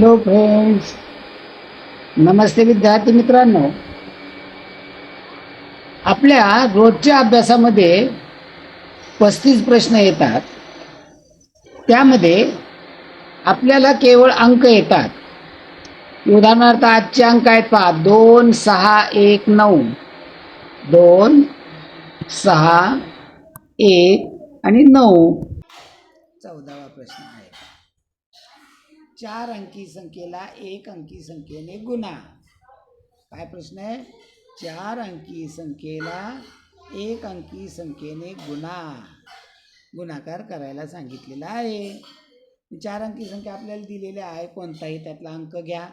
Hello friends नमस्ते विद्यार्थी मित्रांनो. आपल्या रोजच्या अभ्यासामध्ये पस्तीस प्रश्न येतात. त्यामध्ये आपल्याला केवळ अंक येतात. उदाहरणार्थ आजचे अंक आहेत पहा. दोन सहा एक नऊ. दोन सहा एक आणि नऊ. चौदावा प्रश्न आहे. चार अंकी संख्येला एक अंकी संख्येने गुणा. काय प्रश्न आहे? चार अंकी संख्येला एक अंकी संख्येने गुणा. गुणाकार करायला सांगितलेला आहे. चार अंकी संख्या आपल्याला दिलेल्या आहे. कोणताही त्यातला अंक घ्या.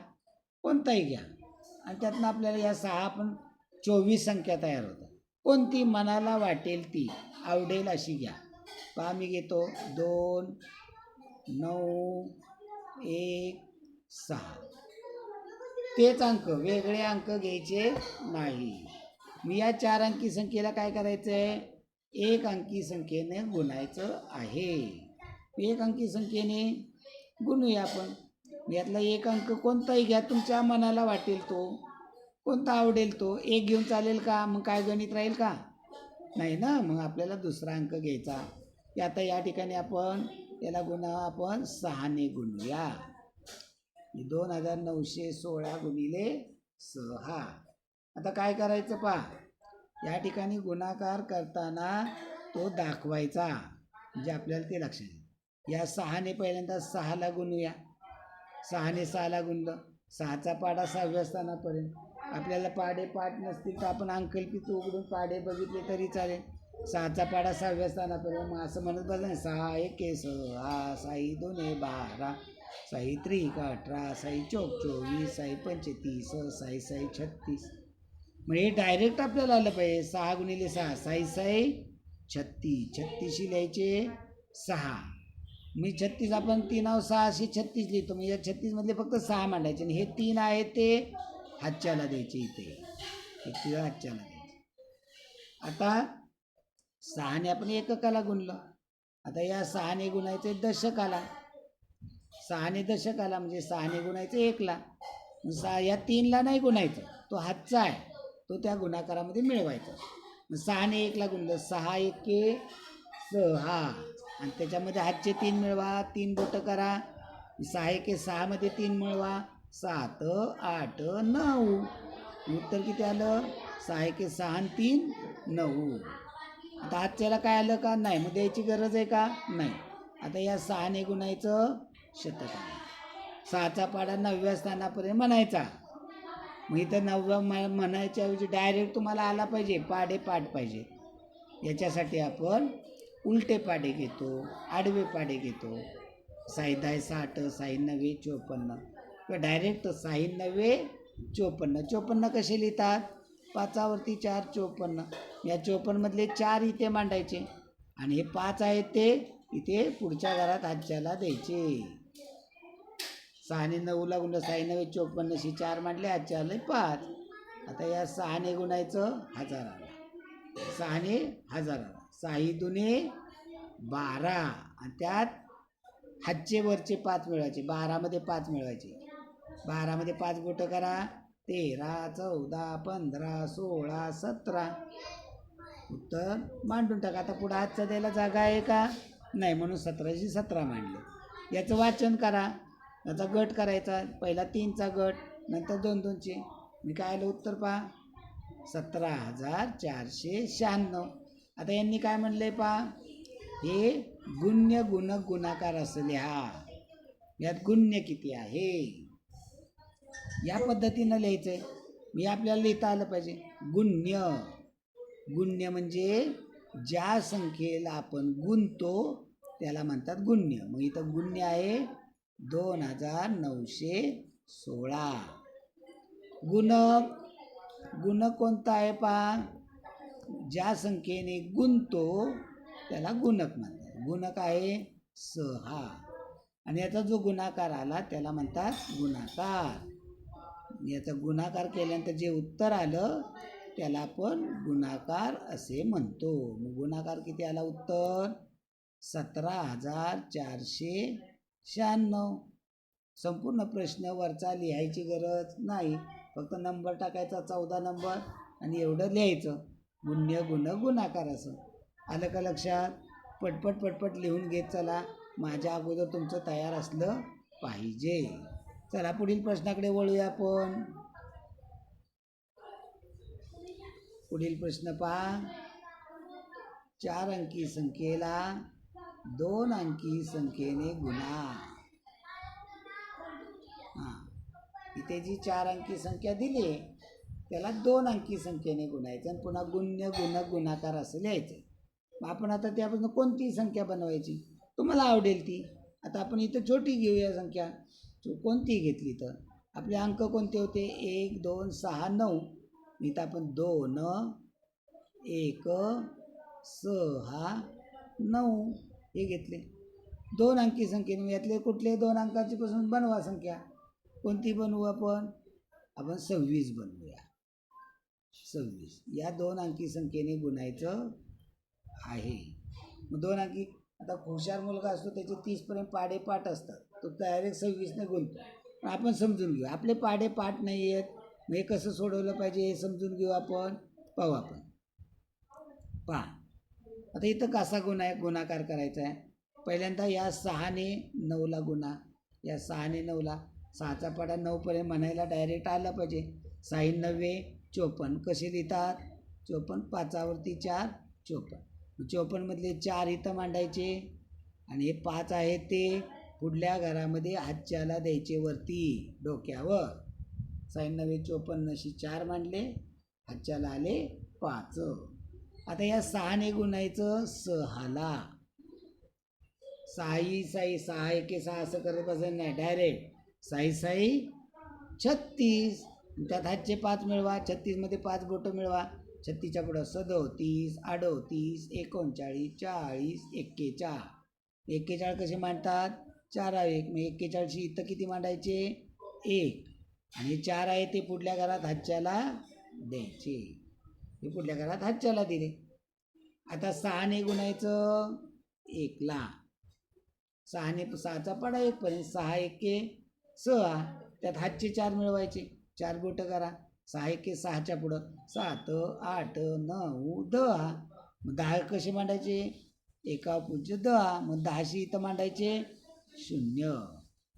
कोणताही घ्या. आणि त्यातनं आपल्याला या सहा पण चोवीस संख्या तयार होतात. कोणती मनाला वाटेल ती आवडेल अशी घ्या. पहा मी घेतो. दोन नऊ एक सहा. तेच अंक वेगळे अंक घ्यायचे नाही. मी या चार अंकी संख्येला काय करायचं आहे एक अंकी संख्येने गुणायचं आहे. एक अंकी संख्येने गुणूया आपण. यातला एक अंक कोणताही घ्या तुमच्या मनाला वाटेल तो. कोणता आवडेल तो? एक घेऊन चालेल का? मग काय गणित राहील का? नाही ना? मग आपल्याला दुसरा अंक घ्यायचा. की आता या ठिकाणी आपण याला गुन्हा आपण सहाने गुणूया. दोन हजार नऊशे सोळा गुणिले सहा. आता काय करायचं पहा? या ठिकाणी गुणाकार करताना तो दाखवायचा. म्हणजे आपल्याला ते लक्षात येईल. या सहाने पहिल्यांदा सहाला गुणूया. सहाने सहाला गुणलं. सहाचा पाडा सहाव्या स्थानापर्यंत. आपल्याला पाडे पाठ नसतील तर आपण अंकल्पित उघडून पाडे बघितले तरी चालेल. सहाचा पाडा सहाव्या स्थानापर्यंत. मग असं म्हणत बघा ना सहा एके सहा साई दोन बारा साई त्रिक अठरा साई चौक चोवीस साई पंचतीस साई साई छत्तीस. म्हणजे हे डायरेक्ट आपल्याला आलं पाहिजे. सहा गुणिले सहा साई साई छत्तीस. छत्तीसशी लिहायचे सहा. मी छत्तीस आपण तीन तीनाव सहाशे छत्तीस लिहितो. मी या छत्तीसमधले फक्त सहा मांडायचे. आणि हे तीन आहे ते हातच्याला द्यायचे इथे. हे तीन हातच्याला द्यायचे. आता सहाने आपण एककाला गुणलं. आता या सहाने गुणायचे दशकाला. सहाने दशकाला म्हणजे सहाने गुणायचं एकला. सहा या तीनला नाही गुणायचं. तो हातचा आहे. तो त्या गुणाकारामध्ये मिळवायचा. सहाने एकला गुणलं. सहा एके सहा आणि त्याच्यामध्ये हातचे तीन मिळवा. तीन बोटं करा. सहा एके सहामध्ये तीन मिळवा. सात आठ नऊ. उत्तर किती आलं? सहा एके सहा तीन नऊ. आता आजच्याला काय आलं का? नाही. मग द्यायची गरज आहे का? नाही. आता या सहाने गुणायचं शतक आहे. सहाचा पाडा नवव्या स्थानापर्यंत म्हणायचा. मग इथं नवव्या म- म्हणायच्या ऐवजी डायरेक्ट तुम्हाला आला पाहिजे. पाडे पाठ पाहिजे. याच्यासाठी आपण उलटे पाडे घेतो आडवे पाडे घेतो. साई दहा साठ साई नव्वे चोपन्न. किंवा डायरेक्ट साई नव्वे चोपन्न. चोपन्न कसे लिहितात? पाचावरती चार चोपन्न. या चोपन्नमधले चार इथे मांडायचे. आणि हे पाच आहेत ते इथे पुढच्या घरात आजच्याला द्यायचे. सहाने नऊला गुण साई नव्वे चोपन्नशी चार मांडले हातच्या आले पाच. आता या सहाने गुणायचं हजाराला. सहाने हजाराला. साई दुने बारा. आणि त्यात हातचे वरचे पाच मिळवायचे. बारामध्ये पाच मिळवायचे. बारामध्ये पाच बोटं करा. तेरा चौदा पंधरा सोळा सतरा. उत्तर मांडून टाका. आता पुढं हातचा द्यायला जागा आहे का? नाही म्हणून सतराशे सतरा मांडले. याचं वाचन करा. याचा गट करायचा. पहिला तीनचा गट नंतर दोन दोनचे. मी काय आलं उत्तर पहा? सतरा हजार चारशे शहाण्णव. आता यांनी काय म्हणलंय पहा? हे गुण्य गुणक गुणाकार असं लिहा यात गुण्य किती आहे? या पद्धतीनं लिहायचं आहे मी आपल्याला लिहिता आलं पाहिजे. गुण्य. गुण्य म्हणजे ज्या संख्येला आपण गुणतो त्याला म्हणतात गुण्य. मग इथं गुण्य आहे दोन हजार नऊशे सोळा. गुणक गुणक कोणता आहे पहा? ज्या संख्येने गुणतो त्याला गुणक म्हणतात. गुणक आहे सहा. आणि याचा जो गुणाकार आला त्याला म्हणतात गुणाकार. याचा गुणाकार केल्यानंतर जे उत्तर आलं त्याला आपण गुणाकार असे म्हणतो. मग गुणाकार किती आला उत्तर? सतरा हजार चारशे शहाण्णव. संपूर्ण प्रश्न वरचा लिहायची गरज नाही. फक्त नंबर टाकायचा चौदा नंबर आणि एवढं लिहायचं. गुण्य गुण गुणाकार असं. आलं का लक्षात? पटपट पटपट लिहून घेत चला. माझ्या अगोदर तुमचं तयार असलं पाहिजे. चला पुढील प्रश्नाकडे वळूया आपण. पुढील प्रश्न पहा. चार अंकी संख्येला दोन अंकी संख्येने गुणा. हां. इथे जी चार अंकी संख्या दिली आहे त्याला दोन अंकी संख्येने गुणायचं आणि पुन्हा गुण्य गुण गुणाकार असं लिहायचं. मग आपण आता त्यापासून कोणती संख्या बनवायची? तुम्हाला आवडेल ती. आता आपण इथं छोटी घेऊया संख्या. कोणती घेतली तर? आपले अंक कोणते होते? एक दोन सहा नऊ. इथं आपण दोन एक सहा नऊ हे घेतले. दोन अंकी संख्येने यातले कुठले? दोन अंकाची पासून बनवा संख्या. कोणती बनवू आपण? आपण सव्वीस बनवूया. सव्वीस. या दोन अंकी संख्येने गुणायचं आहे. मग दोन अंकी आता हुशार मुलगा असतो त्याचे तीसपर्यंत पाडे पाठ असतात. तो डायरेक्ट सव्वीसने गुणतो. पण आपण समजून घेऊ. आपले पाडे पाठ नाही आहेत मग हे कसं सोडवलं पाहिजे हे समजून घेऊ आपण? पाहू आपण. पहा. आता इथं कसा गुन्हा आहे? गुणाकार करायचा आहे. पहिल्यांदा या सहाने नऊला गुन्हा. या सहाने नऊला. सहाचा पाडा नऊपर्यंत म्हणायला डायरेक्ट आला पाहिजे. साई नव्वे चोपन्न. कसे लिहितात? चोपन्न पाचावरती चार चोपन्न. चोपन्नमधले चार इथं मांडायचे. आणि हे पाच आहे ते पुढल्या घरामध्ये हातच्याला द्यायचे वरती डोक्यावर. साई नव्वे चोपन्न चार मांडले हातच्याला आले पाच. आता या सहाने गुणायचं सहाला. साई साई सहा एके सहा असं करत बसायचं नाही. डायरेक्ट साई साई छत्तीस. त्यात हातचे पाच मिळवा छत्तीसमध्ये पाच बोटं मिळवा. छत्तीसच्या पुढं सदोतीस अडोतीस एकोणचाळीस चाळीस एक्केचाळ. एक्केचाळ कसे मांडतात? चार एक मग एक्केचाळीसशी इथं किती मांडायचे? एक. आणि चार आहे ते पुढल्या घरात हातच्याला द्यायचे हे पुढल्या घरात हातच्याला दिले आता सहाने गुणायचं एकला. सहाने सहाचा पडा एकपर्यंत सहा एके सहा. त्यात हातचे चार मिळवायचे. चार बोटं करा. सहा एके सहाच्या पुढं. सात आठ नऊ दहा. मग दहा कसे मांडायचे? एका पुढचे दहा. मग दहाशी इथं मांडायचे शून्य.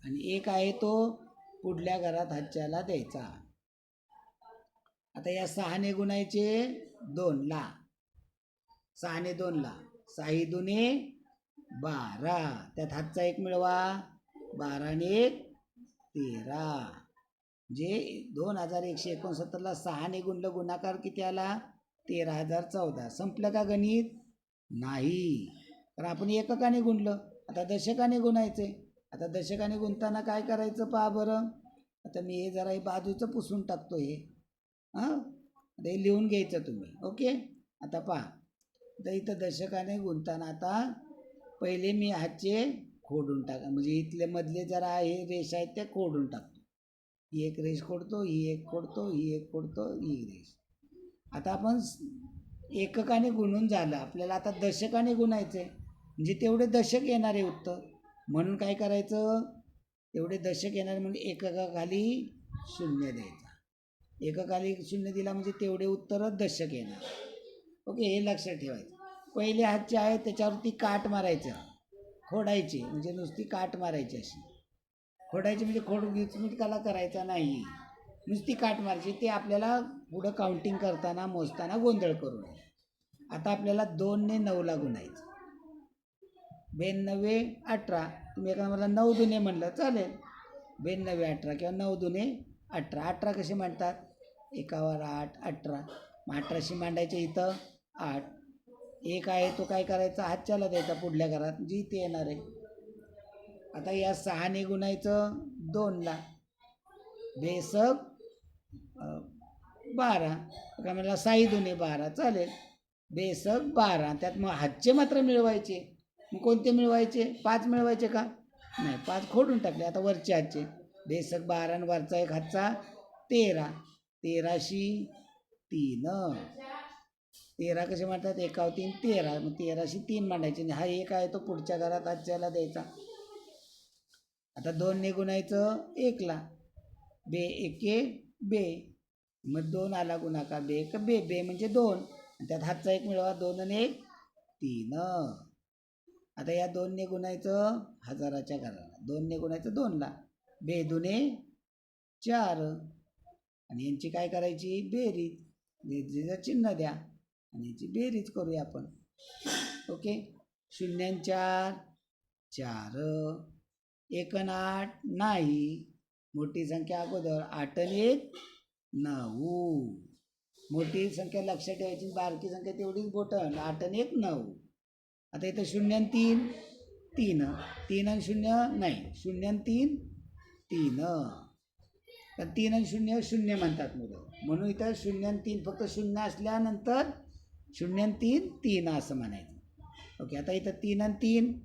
आणि एक आहे तो पुढल्या घरात हातच्याला द्यायचा. आता या सहाने गुणायचे दोन ला. सहाने दोनला साही दुने बारा. त्यात हातचा एक मिळवा. बाराने एक तेरा. जे दोन हजार एकशे एकोणसत्तरला सहाने गुणलं गुणाकार किती आला? तेरा हजार चौदा. संपलं का गणित? नाही. कारण आपण एककाने गुणलं. आता दशकाने गुणायचे. आता दशकाने गुंतताना काय करायचं पहा बरं. आता मी हे जरा हे बाजूचं पुसून टाकतो हे. हां? आता हे लिहून घ्यायचं तुम्ही. ओके? आता पहा. तर इथं दशकाने गुंतताना आता पहिले मी हातचे खोडून टाका म्हणजे इथले मधले जरा हे रेष आहेत त्या खोडून टाकतो. ही एक रेष खोडतो ही एक खोडतो ही एक खोडतो ही रेष. आता आपण एककाने गुणून झालं. आपल्याला आता दशकाने गुणायचं आहे म्हणजे तेवढे दशक येणार आहे उत्तर. म्हणून काय करायचं? तेवढे दशक येणारे म्हणजे एककाखाली शून्य द्यायचा. एककाली शून्य दिला म्हणजे तेवढे उत्तरच दशक येणार. ओके हे लक्षात ठेवायचं. पहिले हातचे आहे त्याच्यावरती काट मारायचं. खोडायची म्हणजे नुसती काट मारायची अशी. खोडायची म्हणजे खोड मिटकाला करायचा नाही. नुसती काट मारायची. ते आपल्याला पुढं काउंटिंग करताना मोजताना गोंधळ करू नये. आता आपल्याला दोनने नऊला गुणायचं. बेनव्वे अठरा. तुम्ही एका मला नऊ दुने म्हणलं चालेल. बेनव्वे अठरा किंवा नऊ दुने अठरा. अठरा कसे मांडतात एकावर आठ अठरा. मग अठराशे मांडायचे इथं आठ. एक आहे तो काय करायचा? हातच्याला द्यायचा पुढल्या घरात. जी इथे येणार आहे. आता या सहाने गुणायचं दोनला. बेसक बारा. का मला साई दुने बारा. चालेल. बेसक बारा. त्यात मग हातचे मात्र मिळवायचे. मग कोणते मिळवायचे? पाच मिळवायचे का? नाही पाच खोडून टाकले. आता वरचे आजचे. बेसक बारा आणि वरचा एक हातचा तेरा. तेराशी तीन. तेरा कसे म्हणतात एकाव तीन तेरा. मग तेराशी तीन मांडायचे. आणि हा एक आहे तो पुढच्या घरात आजच्याला द्यायचा. आता दोन गुणायचं एकला. बे एके बे. मग दोन आला गुणाकार. बे एक बे बे म्हणजे दोन. आणि त्यात हातचा एक मिळवा दोन आणि एक तीन. आता या दोनने गुणायचं हजाराच्या घराला. दोनने गुणायचं दोनला. बे दुने चार. आणि यांची काय करायची? बेरीज. बेरीजचं चिन्ह द्या. आणि याची बेरीज करूया आपण. ओके? शून्य चार. चार. एकन आठ. नाही. मोठी संख्या अगोदर आठ आणि एक. नऊ. मोठी संख्या लक्षात ठेवायची. बारकी संख्या तेवढीच बोटन आठ आणि एक नऊ. आता इथं शून्य तीन तीन. तीन आणि शून्य नाही. शून्य आणि तीन तीन. तर तीन आणि शून्य शून्य म्हणतात मुलं. म्हणून इथं शून्य तीन फक्त शून्य असल्यानंतर शून्य तीन तीन असं म्हणायचं. ओके आता इथं तीन आणि तीन.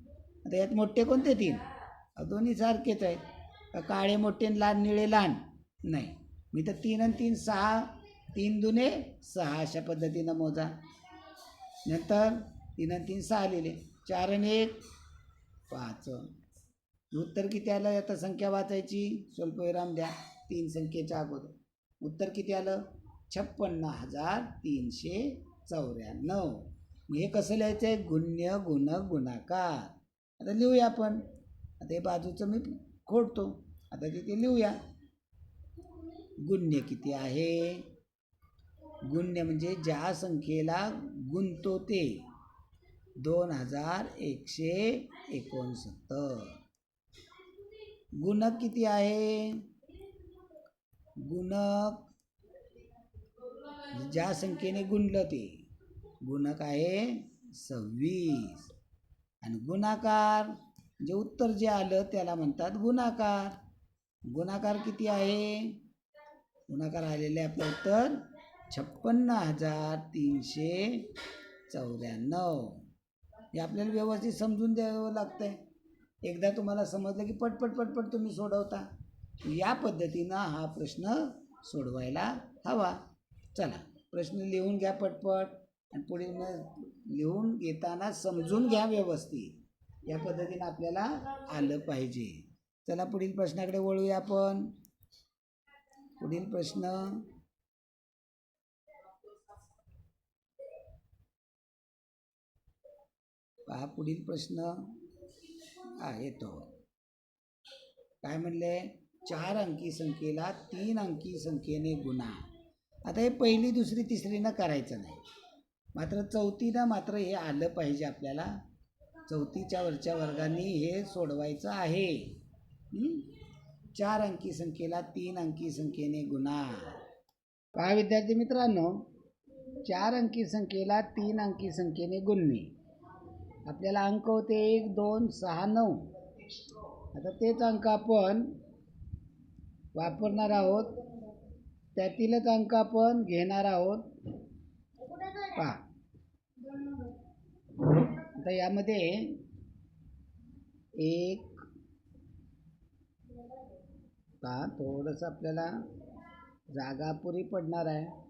आता यात मोठे कोणते तीन? दोन्ही सारखेच आहेत. काळे मोठे आणि निळे लहान? नाही. मी तर तीन आणि तीन सहा. तीन दुने सहा अशा पद्धतीनं मोजा. नंतर तीन आणि तीन सहा लिहिले चार आणि एक पाच. उत्तर किती आलं? आता संख्या वाचायची. स्वल्पविराम द्या. तीन संख्येच्या अगोदर. उत्तर किती आलं? छप्पन्न हजार तीनशे चौऱ्याण्णव. मग हे कसं लिहायचं आहे गुण्य गुण गुणाकार. आता लिहूया आपण. आता हे बाजूचं मी खोडतो. आता तिथे लिहूया. गुण्य किती आहे? गुण्य म्हणजे ज्या संख्येला गुंतो ते दोन हजार एकशे एकोणसत्तर. गुणक किती आहे? गुणक ज्या संख्येने गुणलं ते गुणक आहे सव्वीस. आणि गुणाकार जे उत्तर जे आलं त्याला म्हणतात गुणाकार. गुणाकार किती आहे? गुणाकार आलेले आपलं उत्तर छप्पन्न हजार तीनशे चौऱ्याण्णव. हे आपल्याला व्यवस्थित समजून द्यावं लागतं आहे एकदा तुम्हाला समजलं की पटपट पटपट तुम्ही सोडवता. या पद्धतीनं हा प्रश्न सोडवायला हवा. चला प्रश्न लिहून घ्या पटपट आणि पुढील लिहून घेताना समजून घ्या व्यवस्थित. या पद्धतीनं आपल्याला आलं पाहिजे. चला पुढील प्रश्नाकडे वळूया आपण. पुढील प्रश्न पहा पुढील प्रश्न आहे तो. काय म्हणले? चार अंकी संख्येला तीन अंकी संख्येने गुणा. आता हे पहिली दुसरी तिसरीनं करायचं नाही. मात्र चौथीनं मात्र हे आलं पाहिजे आपल्याला. चौथीच्या वरच्या वर्गांनी हे सोडवायचं आहे. चार अंकी संख्येला तीन अंकी संख्येने गुणा. पहा विद्यार्थी मित्रांनो चार अंकी संख्येला तीन अंकी संख्येने गुणणे. आपल्याला अंक होते एक दोन सहा नऊ. आता तेच अंक आपण वापरणार आहोत. त्यातीलच अंक आपण घेणार आहोत. पहा. आता यामध्ये एक पहा थोडंसं आपल्याला जागा पुरी पडणार आहे.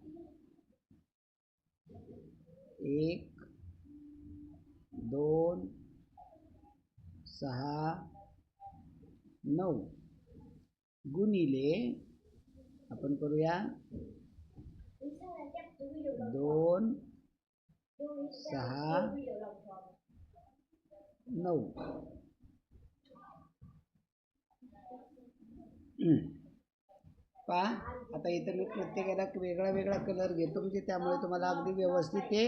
एक दोन सहा नऊ. गुणिले आपण करूया दोन सहा नऊ. पा आता इथं मी प्रत्येकाला वेगळा वेगळा कलर घेतो म्हणजे त्यामुळे तुम्हाला अगदी व्यवस्थित ते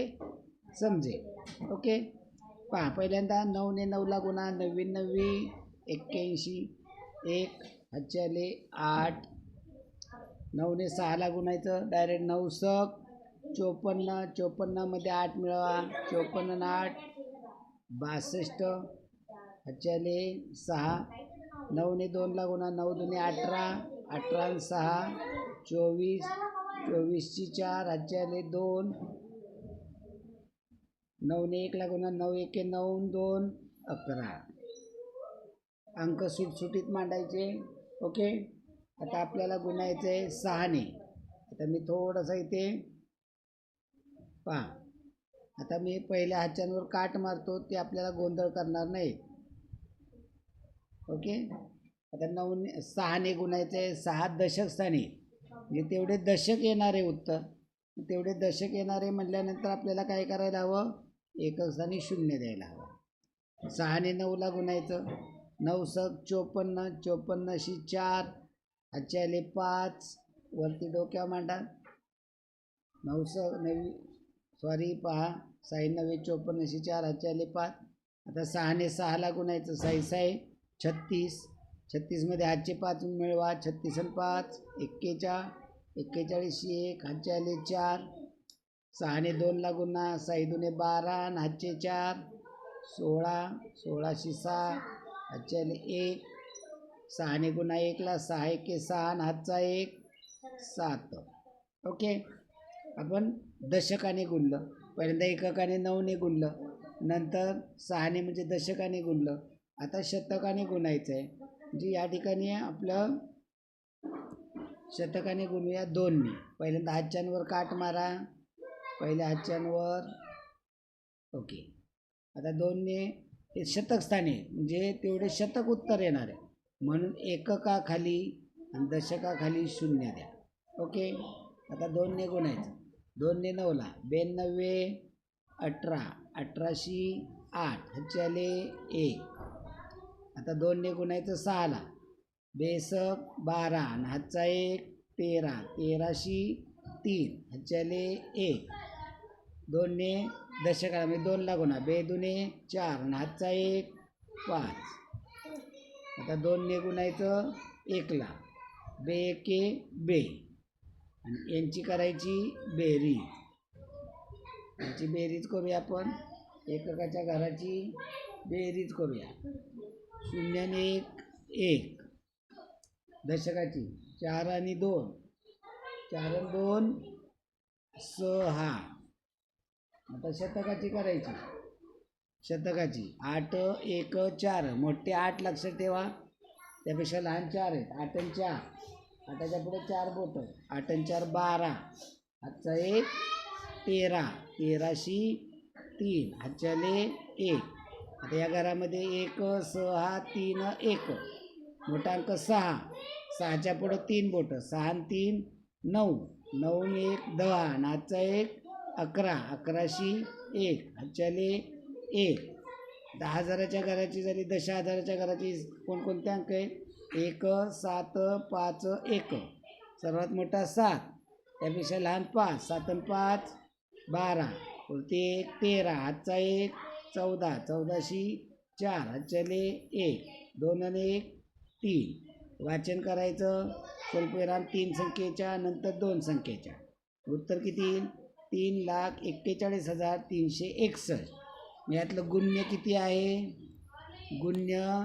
समजेल. ओके? पहा पहिल्यांदा नऊने नऊला गुणा नव्वीन नव्वी एक्क्याऐंशी एक हच्च्याले आठ. नऊने सहाला गुणायचं डायरेक्ट नऊ सक. चोपन्न चोपन्नमध्ये आठ मिळवा चोपन्न आठ. बासष्ट हच्च्याले सहा. नऊने दोनला गुणा नऊ दुने अठरा. अठरा सहा चोवीस. चोवीसची चार हच्च्याले दोन. नऊने एकला गुणा नऊ एके नऊ दोन अकरा. अंक सुटसुटीत मांडायचे ओके? आता आपल्याला गुणायचं आहे सहाने. आता मी थोडंसं इथे पहा. आता मी पहिल्या हाच्यांवर काट मारतो ते आपल्याला गोंधळ करणार नाही ओके? आता नऊ सहाने गुणायचं आहे सहा दशक स्थानी म्हणजे तेवढे दशक येणारे उत्तर. तेवढे दशक येणारे म्हटल्यानंतर आपल्याला काय करायला हवं? एकक स्थानी शून्य द्यायला हवं. सहाने नऊला गुणायचं नऊ सक चोपन्न चोपन्नशी चार आजच्या आले पाच वरती डोक्या मांडा. नऊ स नवी सॉरी पहा साई नवे चोपन्नशी चार आजच्या आले पाच. आता सहाने सहाला गुणायचं साई साई छत्तीस. छत्तीसमध्ये आजचे पाच मिळवा छत्तीस आणि पाच एक्केचा एक्केचाळीसशे एक हातचे आले चार. सहाने दोनला गुन्हा साई दुने बारा आणि हातचे चार सोळा सोळाशे सहा हातच्याने एक. सहाने गुन्हा एकला सहा एके सहा आणि हातचा एक सात. ओके? आपण दशकाने गुणलं. पहिल्यांदा एककाने नऊने गुणलं. नंतर सहाने म्हणजे दशकाने गुणलं. आता शतकाने गुणायचं आहे म्हणजे या ठिकाणी आपलं शतकाने गुणूया दोनने. पहिल्यांदा हातच्यांवर काट मारा. पहिल्या हातच्यांवर. ओके. आता दोनने हे शतकस्थानी म्हणजे तेवढे शतक उत्तर येणार आहे म्हणून एककाखाली आणि दशकाखाली शून्य द्या. ओके? आता दोनने गुणायचं. दोनने नऊला. ब्याण्णवे अठरा. अठराशे आठ. ह्याचे एक. आता दोनने गुणायचं सहाला. बेसक बारा. आणि हातचा एक तेरा. तेराशे तीन. ह्याचे एक. दोनने दशकाला म्हणजे दोनला गुणा. बे दुने चार. आणि हातचा एक पाच. आता दोनने गुणायचं एकला. बे एके बे. आणि यांची करायची बेरीज यांची बेरीज करूया आपण. एककाच्या घराची बेरीज करूया. शून्याने एक एक. दशकाची. चार आणि दोन. चार आणि दोन सहा. आता शतकाची करायची. शतकाची. आठ एक चार. मोठे आठ लक्षात ठेवा. त्यापेक्षा लहान चार आहेत. आठ आणि चार. आठाच्या पुढे चार बोटं आठ आणि चार बारा. आजचा एक तेरा. तेराशी तीन. हातच्याले एक. आता या घरामध्ये एक सहा तीन एक. मोठा अंक सहा. सहाच्या पुढं तीन बोटं. सहा आणि तीन नऊ. नऊ एक दहा. आणि आजचा एक अकरा अकराशी एक हातच्याले एक. दहा हजाराच्या घराची झाली दशा हजाराच्या घराची कोणकोणते अंक आहेत? एक सात पाच एक. सर्वात मोठा सात. त्यापेक्षा लहान पाच. सात आणि पाच बारा. वरती एक तेरा. हातचा एक चौदा. चौदाशी चार. हातच्याले एक. दोन आणि एक तीन. वाचन करायचं स्वल्पविराम तीन संख्येच्या नंतर दोन संख्येच्या. उत्तर किती येईल? तीन लाख एक्केचाळीस हजार तीनशे एकसष्ट. यातलं गुण्य किती आहे? गुण्य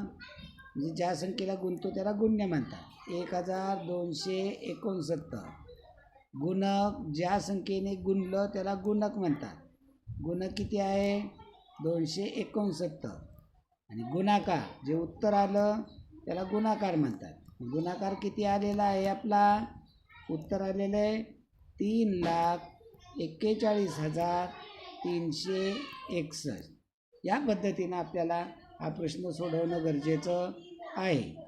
म्हणजे ज्या संख्येला गुंतो त्याला गुण्य म्हणतात. एक हजार दोनशे एकोणसत्तर. गुणक ज्या संख्येने गुणलं त्याला गुणक म्हणतात. गुणक किती आहे? दोनशे एकोणसत्तर. आणि गुणाकार जे उत्तर आलं त्याला गुणाकार म्हणतात. गुणाकार किती आलेला आहे आपला? उत्तर आलेलं आहे तीन लाख एक्केचाळीस हजार तीनशे एकसष्ट. या पद्धतीनं आपल्याला हा प्रश्न सोडवणं गरजेचं आहे.